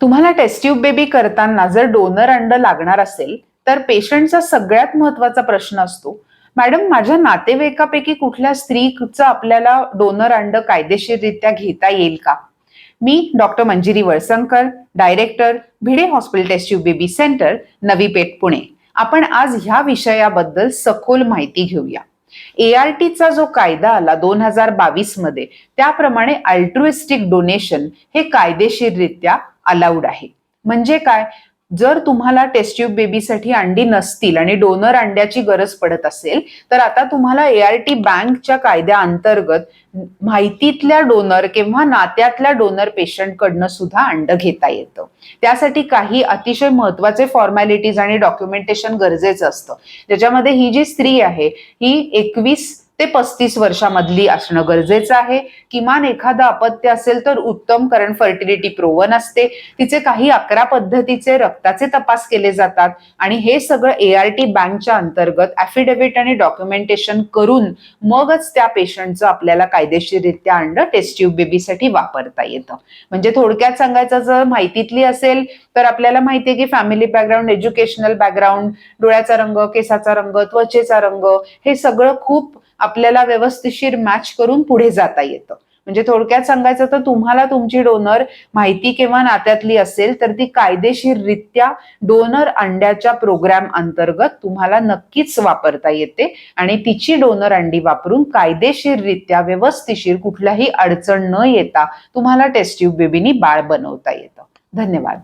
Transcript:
तुम्हाला taste tube baby करताना जर डोनर अंड लागणार असेल तर पेशंटचा सगळ्यात महत्त्वाचा प्रश्न असतो मॅडम माझ्या नातेवाईकापैकी कुठल्या स्त्रीचं आपल्याला डोनर अंड कायदेशीररित्या घेता येईल का? मी doctor Manjiri Valsankar director Bhide hospital test tube baby centre Navi Peth Pune. आपण आज ह्या विषयाबद्दल सखोल माहिती घेऊया. एआरटीचा जो कायदा आला दोन हजार बावीसमध्ये त्याप्रमाणे अल्ट्रुइस्टिक डोनेशन हे कायदेशीररित्या अलाउड आहे. म्हणजे काय? जर तुम्हाला टेस्ट ट्यूब बेबीसाठी अंडी नसतील आणि डोनर अंड्याची गरज पडत असेल तर आता तुम्हाला एआरटी बँकच्या कायद्या अंतर्गत माहितीतल्या डोनर किंवा नात्यातल्या डोनर पेशंट कडनं सुद्धा अंड घेता येतं. त्यासाठी काही अतिशय महत्त्वाचे फॉर्मॅलिटीज आणि डॉक्युमेंटेशन गरजेचं असतं. ज्याच्यामध्ये ही जी स्त्री आहे ही एकवीस ते पस्तीस वर्षामधली असणं गरजेचं आहे. किमान एखादं अपत्य असेल तर उत्तम कारण फर्टिलिटी प्रोवन असते. तिचे काही अकरा पद्धतीचे रक्ताचे तपास केले जातात आणि हे सगळं एआरटी बँकच्या अंतर्गत ऍफिडेव्हिट आणि डॉक्युमेंटेशन करून मगच त्या पेशंटचं आपल्याला कायदेशीररित्या अंडर टेस्ट ट्यूब बेबीसाठी वापरता येतं. म्हणजे थोडक्यात सांगायचं जर माहितीतली असेल तर आपल्याला माहितीये की फॅमिली बॅकग्राऊंड एज्युकेशनल बॅकग्राऊंड डोळ्याचा रंग केसाचा रंग त्वचेचा रंग हे सगळं खूप आपल्याला व्यवस्थिशीर मॅच करून पुढे जाता येतं. म्हणजे थोडक्यात सांगायचं तर तुम्हाला तुमची डोनर माहिती किंवा नात्यातली असेल तर ती कायदेशीररित्या डोनर अंड्याच्या प्रोग्राम अंतर्गत तुम्हाला नक्कीच वापरता येते. आणि तिची डोनर अंडी वापरून कायदेशीररित्या व्यवस्थिशीर कुठल्याही अडचण न येता तुम्हाला टेस्ट्यूब बेबीनी बाळ बनवता येतं. धन्यवाद.